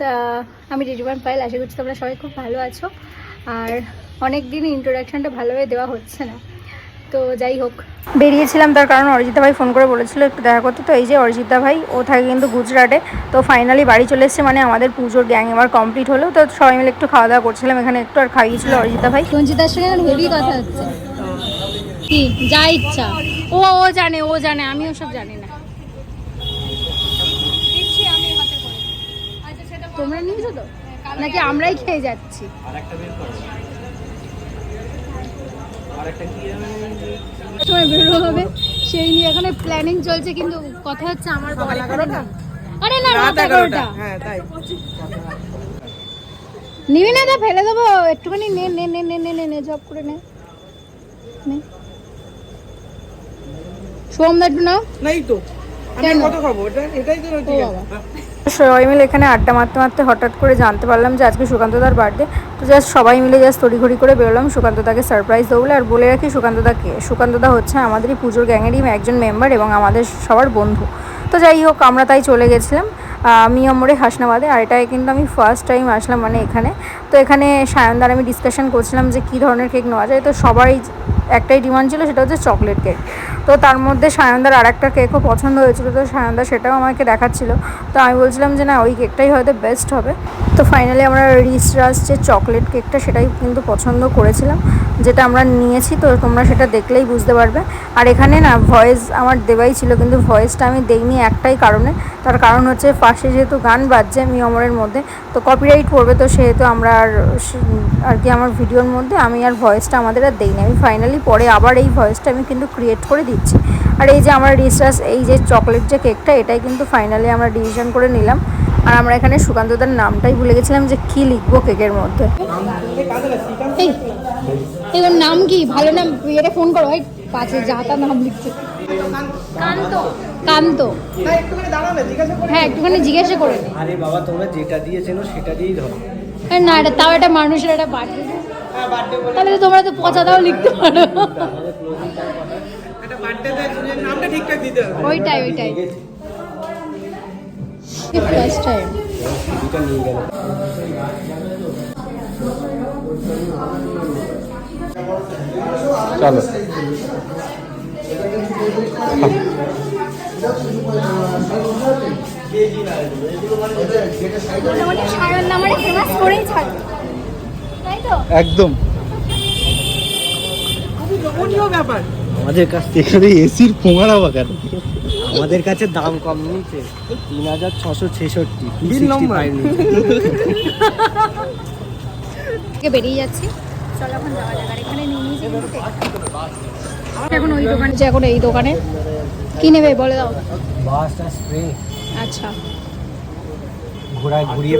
তা আমি রিজওয়ান পাইল আশা করছি তোমরা সবাই খুব ভালো আছো। আর অনেক দিন ইন্ট্রোডাকশনটা ভালোভাবে দেওয়া হচ্ছে না। তো যাই হোক, বেরিয়েছিলাম তার কারণ অরিজিতা ভাই ফোন করে বলেছিল একটু দেখা করতে। তো এই যে অরিজিতা ভাই, ও থাকে কিন্তু গুজরাটে। তো ফাইনালি বাড়ি চলে এসেছে মানে আমাদের পুজোর গ্যাং এবার কমপ্লিট হলো। তো সবাই মিলে একটু খাওয়া দাওয়া করছিলাম, এখানে একটু আর খাইয়েছিল অরিজিতা ভাই। রঞ্জিতার সঙ্গে হেভি কথা হচ্ছে। কি? যা ইচ্ছা। ও ও জানে ও জানে আমি ওসব জানি না তোমরা নিয়েছো তো? নাকি আমরাই খেয়ে যাচ্ছি? সময় বেরো হবে। সেই নিয়ে এখানে প্ল্যানিং চলছে কিন্তু কথা হচ্ছে আমার আরে না রাত এগারোটা। হ্যাঁ তাই। নিবি না ফেলে দেবো। একটুখানি নে নে নে নে নে নে নে জব করে নে। নে। সোমদা একটু নাও। নাই তো। আমি কত খাব? এটা এটাই তো বাবা। সবাই মিলে এখানে আড্ডা মারতে মারতে হঠাৎ করে জানতে পারলাম যে আজকে সুকান্তদার বার্থডে। তো জাস্ট সবাই মিলে জাস্ট তড়িঘড়ি করে বেরোলাম। সুকান্তদাকে সারপ্রাইজ দেবো আর বলে রাখি সুকান্তদাকে সুকান্তদা হচ্ছে আমাদেরই পুজোর গ্যাংয়েরই একজন মেম্বার এবং আমাদের সবার বন্ধু। তো যাই হোক, আমরা তাই চলে গেছিলাম মিয়ামোড়ে হাসনাবাদে। আর এটাই কিন্তু আমি ফার্স্ট টাইম আসলাম মানে এখানে। তো এখানে সায়নদার আমি ডিসকাশন করছিলাম যে কী ধরনের কেক নেওয়া যায়। তো সবাই একটাই ডিমান্ড ছিল, সেটা হচ্ছে চকলেট কেক তো তার মধ্যে সায়নদার আর একটা কেকও পছন্দ হয়েছিল, তো সায়নদা সেটাও আমাকে দেখাচ্ছিল। তো আমি বলছিলাম যে, না, ওই কেকটাই হয়তো বেস্ট হবে। তো ফাইনালি আমরা রিস রাস যে চকলেট কেকটা সেটাই কিন্তু পছন্দ করেছিলাম, যেটা আমরা নিয়েছি। তো তোমরা সেটা দেখলেই বুঝতে পারবে। আর এখানে না ভয়েস আমার দেওয়াই ছিল, কিন্তু ভয়েসটা আমি দেইনি একটাই কারণে। তার কারণ হচ্ছে, পাশে যেহেতু গান বাজছে মি অমরের মধ্যে, তো কপিরাইট পড়বে তো সেহেতু আমরা আর আর কি আমার ভিডিওর মধ্যে আমি আর ভয়েসটা আমাদের আর দেইনি। আমি ফাইনালি পরে আবার এই ভয়েসটা আমি কিন্তু ক্রিয়েট করে দিচ্ছি। আর এই যে আমরা রিসার্চ এই যে চকলেট যে কেকটা এটাই কিন্তু ফাইনালি আমরা ডিসিশন করে নিলাম। আর আমরা এখানে সুকান্তদার নামটাই ভুলে গেছিলাম যে কী লিখব কেকের মধ্যে। এই এই ওর নাম কি? ভালো নাম? এটা ফোন করো এই পাশে যা নাম লিখছে। কান্ত। হ্যাঁ একটুখানি জিজ্ঞাসা করে আরে বাবা তোমরা যেটা দিয়েছেন সেটা দিয়েই ধরো। না এটা তাও একটা মানুষের একটা বার্থডে। হ্যাঁ তাহলে তো তোমরা তো পচাটাও লিখতে পারো। নামটা ঠিকঠাক দিতে হবে ওইটাই ওইটাই ফার্স্ট টাইম ছবিটা নিয়ে গেল চলো একদম। খুবই ব্যাপার। আমাদের কাছ থেকে এখানে এসির ফোঙারা বা কেন? আমাদের কাছে দাম কম নিচ্ছে তিন হাজার ছশো ছেষট্টি number। থেকে বেরিয়ে যাচ্ছি। চলো এখন যাওয়া যাক আর এখানে নিয়ে নিয়েছি এখন ওই দোকানে যে এখন এই দোকানে। কি নেবে বলে দাও। স্প্রে আচ্ছা। ঘোড়ায় ঘুরিয়ে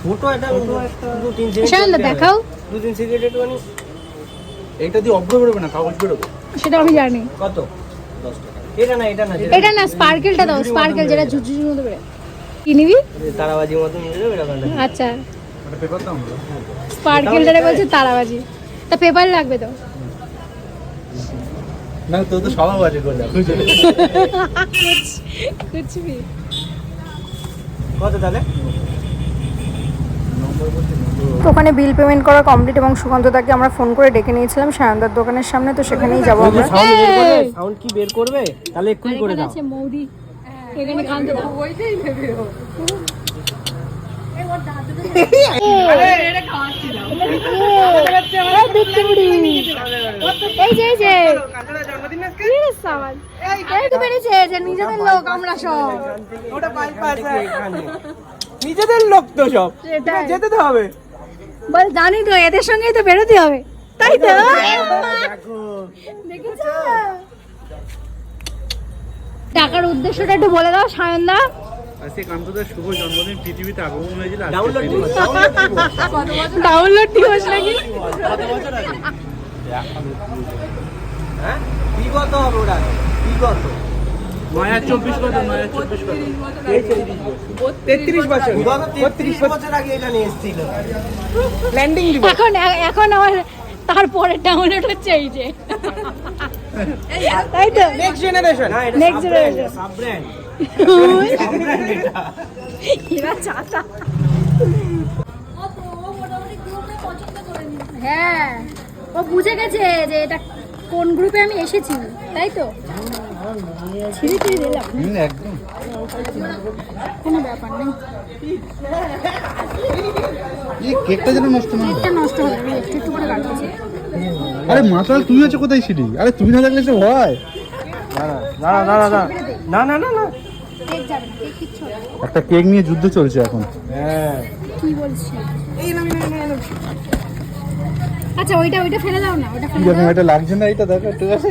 ছোট একটা তিন দেখাও। দু তিন সিগারেট এইটা দিয়ে অব্র বেরোবে না? কাগজ বেরোবে? সেটা আমি জানি। কত? দশ টাকা। এটা না এটা না এটা না স্পার্কেলটা দাও স্পার্কেল যেটা ঝুঝুঝুর মতো বেরোয়। কি নিবি? তারাবাজির মতো নিয়ে যাবে এরকম আচ্ছা। একটা পেপার দাম স্পার্কেলটা বলছে তারাবাজি। তা পেপার লাগবে তো। না তো তো সবাই বাজে করে কুছ কত তাহলে? ওখানে বিল পেমেন্ট করা কমপ্লিট এবং সুকান্তদাকে আমরা ফোন করে ডেকে নিয়েছিলাম সায়নদার দোকানের সামনে তো সেখানেই যাব আমরা সাউন্ড বের করবে সাউন্ড কি বের করবে তাহলে এক্ষুনি করে দাও আছে মৌদি এখানে? এই তো বেরিয়েছে যে নিজেদের লোক আমরা সব ওটা বাইপাস নিজেদের লোক তো সব। যেতে তো হবে। বল জানি তো এদের সঙ্গেই তো বেরোতে হবে। তাই তো? টাকার উদ্দেশ্যটা একটু বলে দাও সায়নদা। আজকে কান্তদার শুভ জন্মদিন পৃথিবীতে আগমন হয়েছিল ডাউনলোড পেরিয়ে- ডাউনলোড দিবস। নাকি কত বছর আগে হ্যাঁ? বিগত হবে ওটা বিগত নয় চব্বিশ নয় হাজার চব্বিশ তেত্রিশ বছর। তেত্রিশ বছর আগে এটা নিয়ে এসেছিল। ল্যান্ডিং এখন এখন আমার তারপরে ডাউনলোড হচ্ছে এই যে। তাই তো? নেক্সট জেনারেশন না এটা। Sub brand generation. Sub brand এরা চাটা হ্যাঁ। ও বুঝে গেছে যে এটা কোন গ্রুপে আমি এসেছি তাই তো? একদম কোনো ব্যাপার নেই এই কেকটা যেন নষ্ট না। নষ্ট হবে আমি একটু একটু করে কাটতেছি আরে মাতাল তুই হচ্ছে কোথায় সিঁড়ি আরে তুমি না থাকলে সে হয়। না না না না। না হবে না। একটা কেক নিয়ে যুদ্ধ চলছে এখন। হ্যাঁ কি বলছি? আচ্ছা ওইটা ওইটা ফেলে দাও না ওটা ফেলে দাও। এটা লাগছে না এটা দেখো ঠিক আছে?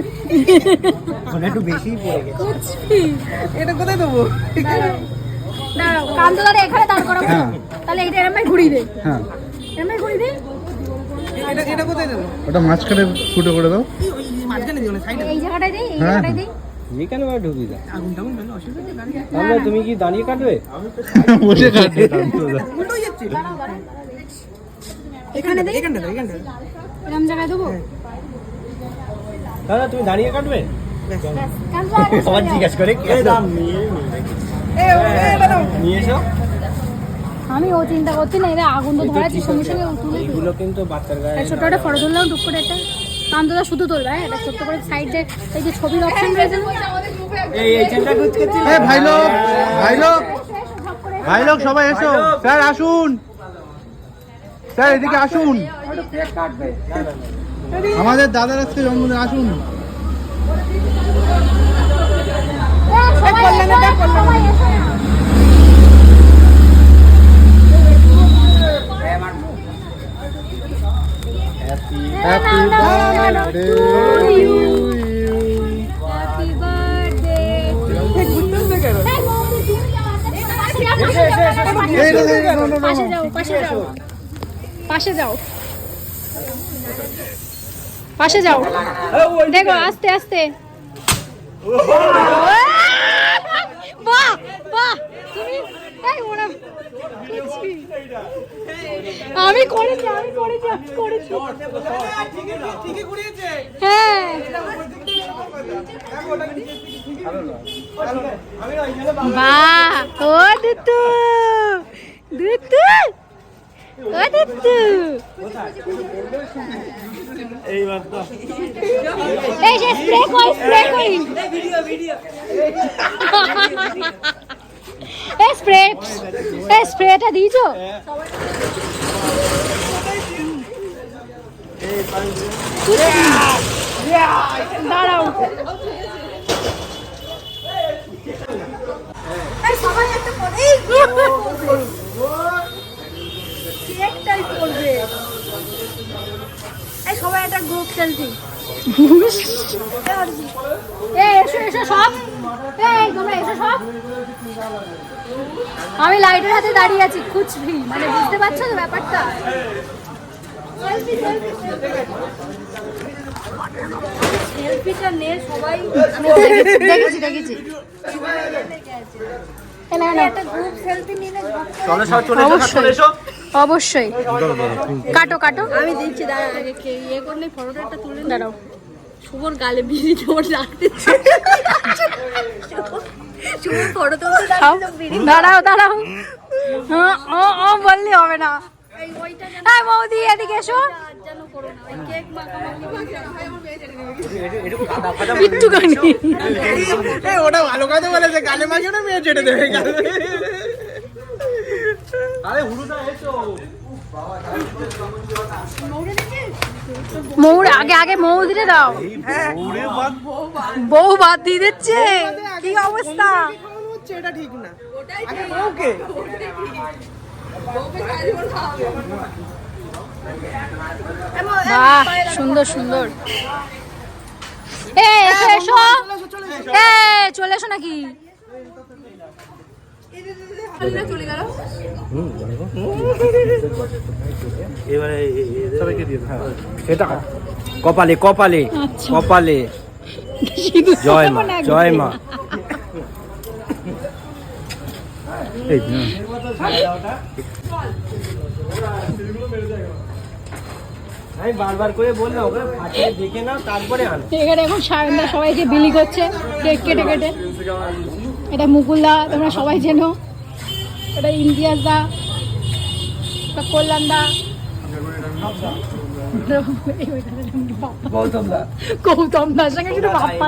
ওখানে একটু বেশিই পড়ে গেছে। এটা কোথায় দেবো? দাঁড়াও এখানে দাঁড় করাবো হ্যাঁ। তাহলে এটা এরম ঘুরিয়ে দে। হ্যাঁ। এরম ঘুরিয়ে দে। এটা এটা কোথায় দেবো? ওটা মাঝখানে ফুটো করে দাও। মাঝখানে দিও না সাইডে এই জায়গাটায় দেই এই হ্যাঁ, জায়গাটায় দেই। যেখানে ভাবে ঢুকি দাও। আগুন টাগুন পেলে অসুবিধা নেই, তুমি কি দাঁড়িয়ে কাটবে? বসে কাটবে। দাঁড়াও দাঁড়াও। এখানে দেই? এখানটা দাও, এখানটা দাও। এরম জায়গায় দেবো? দাদা তুমি দাঁড়িয়ে কাটবে? সবার জিজ্ঞাসা করে কে দাম নিয়ে নিয়ে এসো। আমি ও চিন্তা করছি না এরা আগুন তো ধরাচ্ছি সঙ্গে সঙ্গে তুলে এগুলো কিন্তু বাচ্চার গায়ে ছোট একটা ফটো তুললাম টুক করে একটা। কান্তদা শুধু তুলবে হ্যাঁ এটা ছোট্ট করে সাইডে এই যে ছবির অপশন রয়েছে? এই এই চেনটা কুচকেছি ভাই লোক ভাই লোক ভাই লোক সবাই এসো। স্যার আসুন। স্যার এদিকে আসুন আমাদের দাদার আজকে জন্মদিন আসুন. এই, পাশে যাও। পাশে যাও। দেখো আস্তে আস্তে। আমি হ্যাঁ। বাহ ও দুতু দুতু ও দুতু এই যে স্প্রে করি স্প্রে করি। এই স্প্রে এই স্প্রেটা দিয়েছ? দাঁড়াও। সবাই একটা করে এই এই সবাই একটা গ্রুপ সেলফি আমি লাইটের হাতে দাঁড়িয়ে আছি খুচবি মানে বুঝতে পারছ তো ব্যাপারটা? দেখেছি দেখেছি এসো অবশ্যই কাটো কাটো। আমি দিচ্ছি দাঁড়া আগে কে ইয়ে করলে ফটোটা একটা তুলে দাঁড়াও। শুভর গালে বিড়ি তোমার দাঁড়াও দাঁড়াও। হ্যাঁ, ও ও বললি হবে না। হ্যাঁ বৌদি এদিকে এসো। একটুখানি। ওটা ভালো কথা বলেছে গালে মাখিয়ে না মেয়ে চেটে দেবে আরে হুড়ুটা এসো। মৌর আগে আগে মৌ দিলে দাও। বউ বাদ দিয়ে দিচ্ছে। কি অবস্থা? এটা ঠিক না। আগে বউকে। বাহ সুন্দর সুন্দর। এ এসো এসো। এ চলে এসো নাকি? সেটা কপালে কপালে কপালে। জয় মা জয় মা। এই আমি বারবার করে বললাম ওকে ফাটিয়ে দেখে নাও তারপরে আনো। এখানে এখন সায়নদা সবাইকে বিলি করছে কেক কেটে কেটে। এটা মুকুল দা তোমরা সবাই চেনো। এটা ইন্ডিয়াস দা এটা কল্যাণ দা। গৌতম দা। গৌতম দার সঙ্গে শুধু বাপ্পা